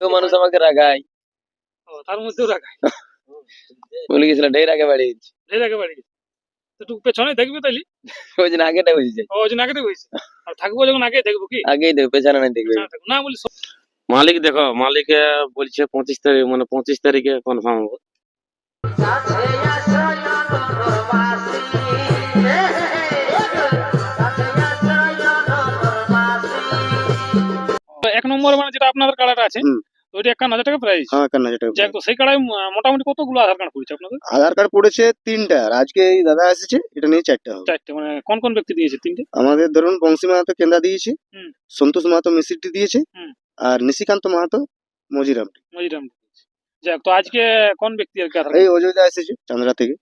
কেউ মানুষ আমাকে রাগায়। ও, তার মধ্যেও রাখা বলে গেছিল ঢের আগে বাড়ি গেছি। ঢের আগে বাড়ি গেছে। তো একটু পেছনে দেখবি তাইলে? ওই জন্য আগেটা ও ওই জন্য আগে দেখব আর থাকব যখন আগে দেখব কি? আগেই দেখবে পেছনে নাই দেখবে। না বলি মালিক দেখো মালিক বলছে পঁচিশ তারিখ মানে পঁচিশ তারিখে কনফার্ম হবে। নম্বর মানে যেটা আপনাদের কার্ডটা আছে তো ওইটা একান্ন হাজার টাকা প্রাইস হ্যাঁ একান্ন হাজার টাকা যাক তো সেই মোটামুটি কতগুলো আধার কার্ড পড়েছে আপনাদের? আধার কার্ড পড়েছে তিনটা আর আজকে এই দাদা এসেছে এটা নিয়ে চারটা হবে। চারটে মানে কোন কোন ব্যক্তি দিয়েছে তিনটে? আমাদের ধরুন বংশী মাহাতো কেন্দা দিয়েছে সন্তোষ মাহাতো মিসিটি দিয়েছে আর নিশিকান্ত মাহাতো মজিরাম মজিরাম যাক তো আজকে কোন ব্যক্তি আর কি এই অযোধ্যা এসেছে চান্দ্রা থেকে।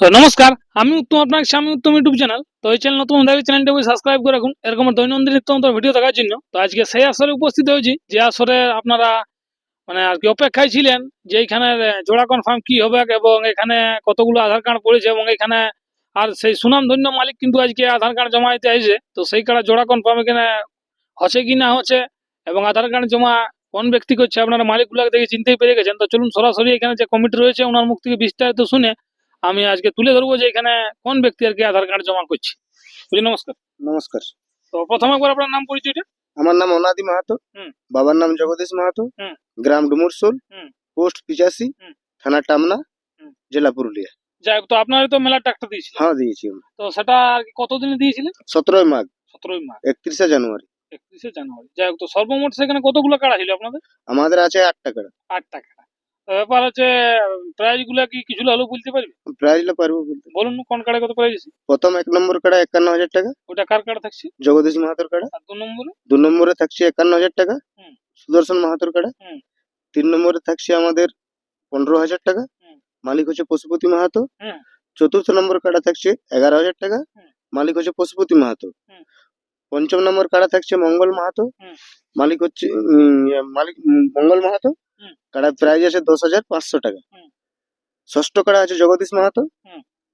তো নমস্কার, আমি উত্তম আপনার স্বামী উত্তম ইউটিউব চ্যানেল। তো এই চ্যানেল নতুন দেখে চ্যানেলটা সাবস্ক্রাইব করে রাখুন। এরকম দৈনন্দিন নিত্য নতুন ভিডিও দেখার জন্য। তো আজকে সেই আসরে উপস্থিত হয়েছি, যে আসরে আপনারা মানে আর কি অপেক্ষায় ছিলেন, যে এখানে জোড়া কনফার্ম কি হবে এবং এখানে কতগুলো আধার কার্ড পড়েছে এবং এখানে আর সেই সুনামধন্য মালিক কিন্তু আজকে আধার কার্ড জমা দিতে আইছে তো সেই কার্ড জোড়া কনফার্ম এখানে হচ্ছে কি না হচ্ছে এবং আধার কার্ড জমা কোন ব্যক্তি করছে, আপনারা মালিকগুলোকে দেখে চিনতেই পেরে গেছেন। তো চলুন সরাসরি এখানে যে কমিটি রয়েছে, ওনার মুখ থেকে বিস্তারিত শুনে আমি আজকে তুলে ধরবো যে এখানে কোন ব্যক্তি আর কি আধার কার্ড জমা করছে। বুঝলি নমস্কার। নমস্কার। তো প্রথম একবার আপনার নাম পরিচয়টা? আমার নাম অনাদি মাহাতো। বাবার নাম জগদীশ মাহাতো। গ্রাম ডুমুরসোল। পোস্ট পিচাশি। থানা টামনা। জেলা পুরুলিয়া। যাই হোক, তো আপনারই তো মেলা ট্রাক্টর দিয়েছিল হ্যাঁ দিয়েছি আমরা তো সেটা আর কি কতদিনে দিয়েছিলেন? সতেরোই মাঘ। সতেরোই মার্চ একত্রিশে জানুয়ারি। একত্রিশে জানুয়ারি। যাই হোক তো সর্বমোট সেখানে কতগুলো কাড়া ছিল আপনাদের? আমাদের আছে আটটা টাকা আটটা তো ব্যাপার হচ্ছে প্রাইজগুলা কি কিছুটা হলেও বলতে পারবে? প্রাইজটা পারব বলতে। বলুন কোন কার্ডে কত প্রাইজ আছে? প্রথম এক নম্বর কাড়া একান্ন হাজার টাকা। ওটা কার কার্ড থাকছে? জগদীশ মাহাতোর কাড়া। আর দু নম্বরে? দু নম্বরে থাকছে একান্ন হাজার টাকা। সুদর্শন মাহাতোর কাড়া। তিন নম্বরে থাকছে আমাদের পনেরো হাজার টাকা। মালিক হচ্ছে পশুপতি মাহাতো। চতুর্থ নম্বর কাড়া থাকছে এগারো হাজার টাকা। মালিক হচ্ছে পশুপতি মাহাতো। পঞ্চম নম্বর কাড়া থাকছে মঙ্গল মাহাতো। মালিক হচ্ছে ইয়ে, মালিক মঙ্গল মাহাতো। হুম। কাড়ার প্রাইস আছে দশ হাজার পাঁচশো টাকা। ষষ্ঠ কাড়া আছে জগদীশ মাহাতো।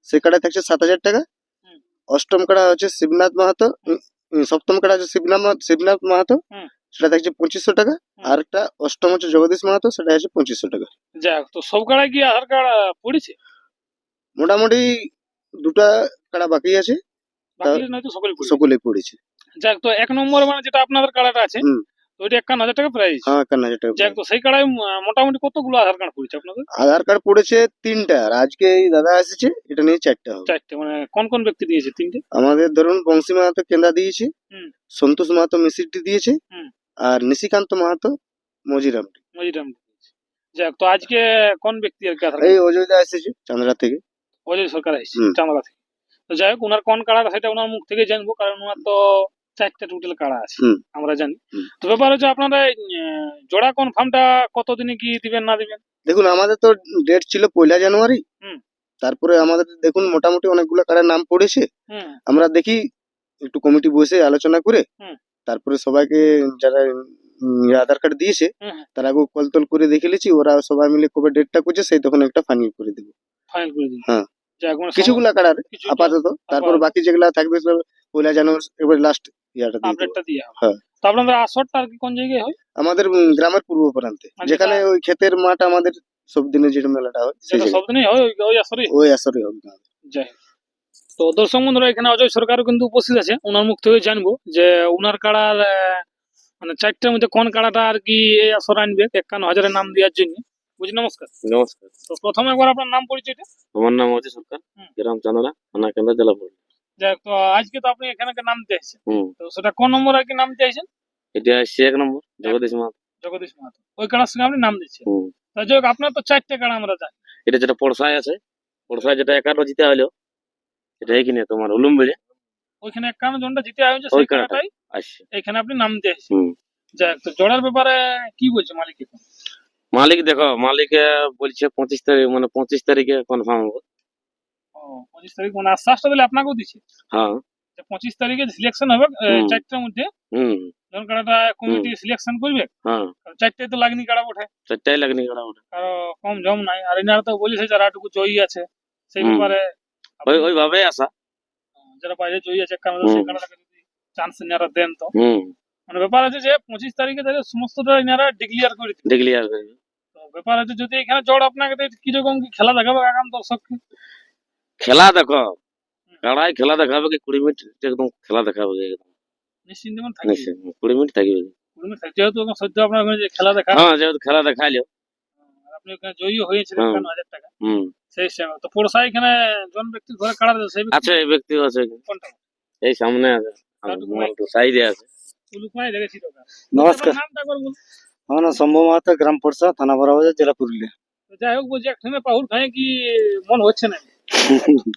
সে কাড়ায় থাকছে সাত হাজার টাকা। অষ্টম কাড়া হচ্ছে শিবনাথ মাহাতো। সপ্তম কাড়া আছে শিবনাথ শিবনাথ মাহাতো। সেটা থাকছে পঁচিশশো টাকা। আর একটা অষ্টম হচ্ছে জগদীশ মাহাতো সেটা হচ্ছে পঁচিশশো টাকা। যাই হোক, তো সব কাড়ায় কি আধার কার্ড পড়েছে? মোটামুটি দুটা কাড়া বাকি আছে। সকলে সকলেই পড়েছে। যাক তো এক নম্বর মানে যেটা আপনাদের কার্ডটা আছে তো ওইটা একান্ন হাজার টাকা প্রাইস হ্যাঁ একান্ন হাজার টাকা যাক তো সেই মোটামুটি কতগুলো আধার কার্ড পড়েছে আপনাদের? আধার কার্ড পড়েছে তিনটা আর আজকে এই দাদা এসেছে এটা নিয়ে চারটা হবে। চারটে মানে কোন কোন ব্যক্তি দিয়েছে তিনটে? আমাদের ধরুন বংশী মাহাতো কেন্দা দিয়েছে সন্তোষ মাহাতো মিসিটি দিয়েছে আর নিশিকান্ত মাহাতো মজিরাম মজিরাম যাক তো আজকে কোন ব্যক্তি আর কি এই অযোধ্যা এসেছে চান্দ্রা থেকে। অজয় সরকার এসেছে। চামড়া থেকে। তো যাই হোক ওনার কোন কাড়া সেটা ওনার মুখ থেকে জানব কারণ ওনার তো চারটে টোটাল কাড়া আছে আমরা জানি। তো ব্যাপার হচ্ছে আপনারা জোড়া কনফার্মটা কতদিনে কি দিবেন না দিবেন? দেখুন আমাদের তো ডেট ছিল পয়লা জানুয়ারি। তারপরে আমাদের দেখুন মোটামুটি অনেকগুলো কারার নাম পড়েছে। আমরা দেখি একটু কমিটি বসে আলোচনা করে তারপরে সবাইকে যারা আধার কার্ড দিয়েছে হুম। আগে কল তল করে দেখে নিয়েছি ওরা সবাই মিলে কবে ডেটটা করছে সেই তখন একটা ফাইনাল করে দেবো। ফাইনাল করে হ্যাঁ। কিছুগুলা কারার কিছু আপাতত তারপর বাকি যেগুলা থাকবে পয়লা জানুয়ারি এবার লাস্ট ইয়াটা দিয়ে আপডেটটা দিয়ে হ্যাঁ। তো আপনাদের আসরটা আর কি কোন জায়গায় হয়? আমাদের গ্রামের পূর্ব প্রান্তে। মানে যেখানে ওই ক্ষেতের মাঠ আমাদের সব দিনে যে মেলাটা হয় সেই সব দিনই হয় ওই- আসরেই? ওই আসরে হবে। যাই তো দর্শক বন্ধুরা এখানে অজয় সরকারও কিন্তু উপস্থিত আছে। ওনার মুখ থেকে জানব যে ওনার কাড়ার আহ, মানে চারটার মধ্যে কোন কাড়াটা আর কি এই আসর আনবে একান্ন হাজারের নাম দেওয়ার জন্য। বুঝি নমস্কার। নমস্কার। তো প্রথমে একবার আপনার নাম পরিচয়টা? আমার নাম অজয় সরকার গ্রাম চান্দনা থানা কেন্দ্র জেলা তো আজকে তো আপনি এখানে নাম চাইছেন তো সেটা কোন নম্বর আর কি নাম চাইছেন এটা আসছে এক নম্বর জগদীশ মাহাতো। জগদীশ মাহাতো। ওই কাড়ার সঙ্গে আপনি নাম দিচ্ছেন। তো যাই হোক আপনার তো চারটে কাড়া আমরা জানি। এটা যেটা পড়সায় আছে পড়সায় যেটা একান্ন জিতে হলো এটা এখানে তোমার হুলুম বেড়ে ওইখানে একান্ন জনটা জিতে হয়েছে ওই সেই কাড়াটাই। আসছে। এখানে আপনি নাম দিয়েছেন যাই তো জোড়ার ব্যাপারে কি বলছে মালিক মালিক দেখো মালিক বলছে পঁচিশ তারিখ মানে পঁচিশ তারিখে কনফার্ম হবে। পঁচিশ তারিখ মানে আশ্বাসটা দিলে আপনাকেও দিচ্ছে হ্যাঁ। পঁচিশ তারিখে সিলেকশন হবে চারটার মধ্যে যখন কাড়াটা কমিটি সিলেকশন করবে হ্যাঁ। চারটে তো লাগনি কাড়া ওঠে। চারটাই লাগনি কাড়া ওটা কারও কম জম নাই। আর এনারা তো বলেছে যারাটুকু জয়ী আছে সেই ব্যাপারে ওই ওইভাবেই আসা যারা বাইরে জয়ী আছে কারণ সেই। কাড়াটাকে যদি চান্স এনারা দেন তো। মানে ব্যাপার আছে যে পঁচিশ তারিখে তাহলে সমস্তটা এনারা ডিক্লিয়ার করে ডিক্লিয়ার করবে তো ব্যাপার আছে যদি এখানে জড় আপনাকে কীরকম কি খেলা দেখাবে আগাম দর্শককে? খেলা দেখো কাড়াই খেলা দেখাবে কি কুড়ি মিনিট একদম খেলা দেখাবে কি একদম নিশ্চিন্ত মনে থাকবে। কুড়ি মিনিট থাকবে। কুড়ি থাকবে। যেহেতু সদ্য আপনার যে খেলা দেখা হ্যাঁ যেহেতু খেলা দেখাইলো। আর আপনি ওখানে জয়ী হয়েছিলেন হুম। একান্ন হাজার টাকা। হুম। সেই হিসাবে। তো পড়শা এখানে জন ব্যক্তির ঘরে কাড়া সেই আছে এই ব্যক্তি আছে। কোনটা? এই সামনে আছে। সাইডে আছে। নমস্কার। আমার নাম শম্ভু মাহাতো গ্রাম পড়সা থানা বড়বাজার জেলা পুরুলিয়া। যাই হোক বলছি একখানে পাহুর খায় কি মন হচ্ছে না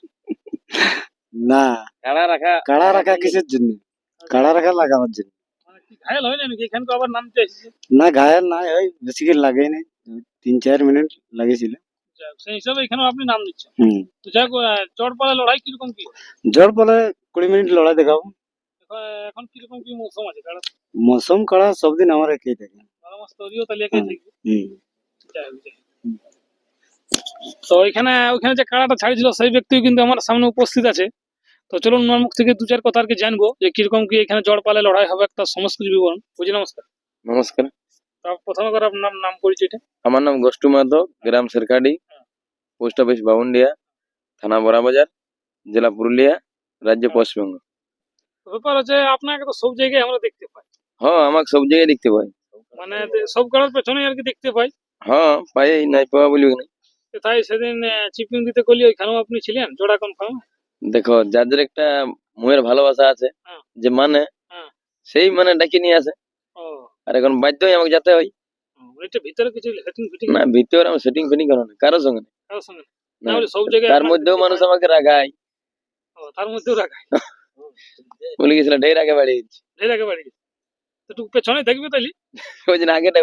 না। কাড়া রাখা। কাড়া রাখা কিসের জন্য? কাড়া রাখা লাগাবার জন্য। মানে ঘায়ল হয় নাকি? এখানে তো আবার নামতে এসেছে না ঘায়াল না ওই বেশি করে লাগেই নাই তিন চার মিনিট লাগেছিল সেই হিসাবে এখানেও আপনি নাম দিচ্ছেন। হুম। তো যাই হোক লড়াই কীরকম কি? জোর পরে কুড়ি মিনিট লড়াই দেখাবো। এখন- কীরকম কি মৌসুম আছে? কারণ মৌসুম কাড়া সব দিন আমার একই থাকে। বারো মাস তৈরিও তাহলে একাই। থাকবে হুম। তো এখানে ওইখানে যে কাড়াটা ছাড়িয়েছিল সেই ব্যক্তিও কিন্তু আমার সামনে উপস্থিত আছে। তো চলুন ওনার মুখ থেকে দু চার কথা আর কি জানব যে কীরকম কি এখানে জড় পালে লড়াই হবে একটা সমস্ত কিছু বিবরণ। বুঝি নমস্কার। নমস্কার। তা প্রথমে করে আপনার নাম পরিচয়টা। আমার নাম গোষ্ঠু মাহাতো গ্রাম সরকারি পোস্ট অফিস বাউন্ডিয়া থানা বড়াবাজার জেলা পুরুলিয়া রাজ্য পশ্চিমবঙ্গ। ব্যাপার হচ্ছে আপনাকে তো সব জায়গায় আমরা দেখতে পাই। হ্যাঁ আমাকে সব জায়গায় দেখতে পাই। মানে সব কাড়ার পেছনে আর কি দেখতে পাই। হ্যাঁ পাই নাই পাওয়া বলি না তাই সেদিন চিপিং দিতে করলি ওইখানেও আপনি ছিলেন জোড়া কনফার্ম দেখো যাদের একটা মনের ভালোবাসা আছে হ্যাঁ। যে মানে হ্যাঁ। সেই মানে ডাকি নিয়ে আসে আর এখন বাধ্যই আমাকে যেতে হয় ভিতরে কিছু ফিটিং না ভিতরে আমার সেটিং ফিটিং করো না কারোর সঙ্গে। কারোর সঙ্গে না। সব জায়গায় তার মধ্যেও মানুষ আমাকে রাগায় ও, তার মধ্যেও রাখা বলে গেছিল ঢের আগে বাড়ি ঢের আগে বাড়ি গেছে। তো পেছনে দেখবে তাহলে ওই জন্য আগেটা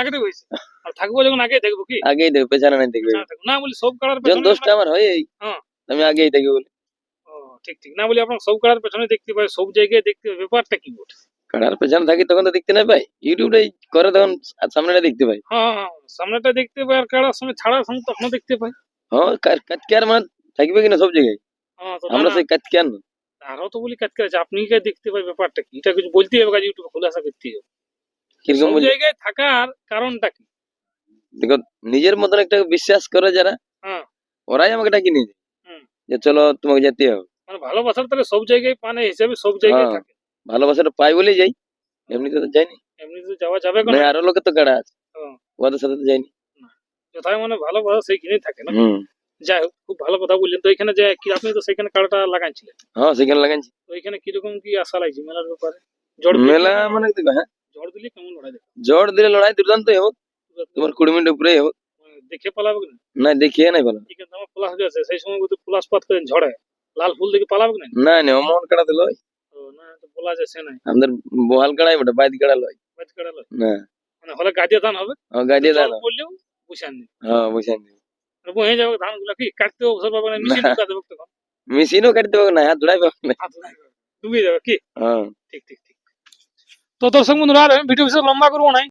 আগে হয়েছে আর থাকব যখন আগে দেখব কি? আগেই দেখবে পেছনে নাই দেখবে। না বলি সব কালার যখন দোষটা আমার হয়েই হ্যাঁ। আমি আগেই দেখি বলে। ঠিক ঠিক। না বলি আপনার সব কালার পেছনে দেখতে পাই সব জায়গায় দেখতে পাই ব্যাপারটা কি বটে? কাড়ার পেছনে থাকি তখন তো দেখতে না পাই। ইউটিউবটাই করে তখন সামনেটা দেখতে পাই। হ্যাঁ হ্যাঁ সামনেটা দেখতে পাই আর কাড়ার সঙ্গে ছাড়ার সঙ্গে তখনও দেখতে পাই। হ্যাঁ কাতকার মানে থাকবে কিনা সব জায়গায়? আমরা সেই না। তো বলি কাজ আছে। আপনি দেখতে পাই ব্যাপারটা কি? এটা কিছু বলতে হবে কাজ ইউটিউবে খুলাসা করতে হবে। কীরকম জায়গায় থাকার কারণটা কি? দেখো নিজের মতন একটা বিশ্বাস করে যারা। হ্যাঁ। ওরাই আমাকে ডাকি নিয়ে। যে চলো তোমাকে যেতে হবে। মানে ভালোবাসার তাহলে সব জায়গায় পানে হিসেবে সব জায়গায় হ্যাঁ। থাকে। ভালোবাসাটা পাই বলেই যাই। এমনিতে তো যাইনি। এমনি তো যাওয়া যাবে না আরও লোকের তো কাড়া আছে। হ্যাঁ। ওদের সাথে তো যাইনি। যথায় মানে ভালোবাসা সেইখানেই থাকে না। যাই হোক খুব ভালো কথা বললেন। তো এখানে যে কি আপনি তো সেখানে কাড়াটা লাগাইছিলেন? হ্যাঁ সেখানে লাগাইছি। তো এখানে কীরকম কি আশা লাগছে মেলার ব্যাপারে? দিলে মেলা মানে দেখো হ্যাঁ? ঝড় দিলে কেমন লড়াই দেখো? জ্বর দিলে লড়াই দুর্দান্ত হবে তোমার কুড়ি মিনিট উপরেই হবে মানে দেখে পালাবে না? না দেখিয়ে নাই ঠিক আমার প্লাস আছে সেই সময় যদি প্লাস পাত করেন ঝড়ে। লাল ফুল দেখে পালাবে না? না না অমন কাড়া দিল না তো বলা সে নাই। আমাদের বহাল কাড়াই বটে বাইদ কাড়া লয়। কাড়া লয়। না। মানে হলে গাদিয়া ধান হবে? আমার গাড়ি জল দাও না পড়লেও বুঝান নেই হ্যাঁ বুঝাই নি বহে যাবে ধানগুলা কি? কাটতে অবসর পাবে না না। মেশিনও কাটতে পারবে না হাত ধরাই পাবে না। হাত ডুবে যাবে কি? হ্যাঁ। ঠিক ঠিক ঠিক। তো দর্শক বন্ধুরা আর ভিডিও বিশেষ লম্বা করব নাই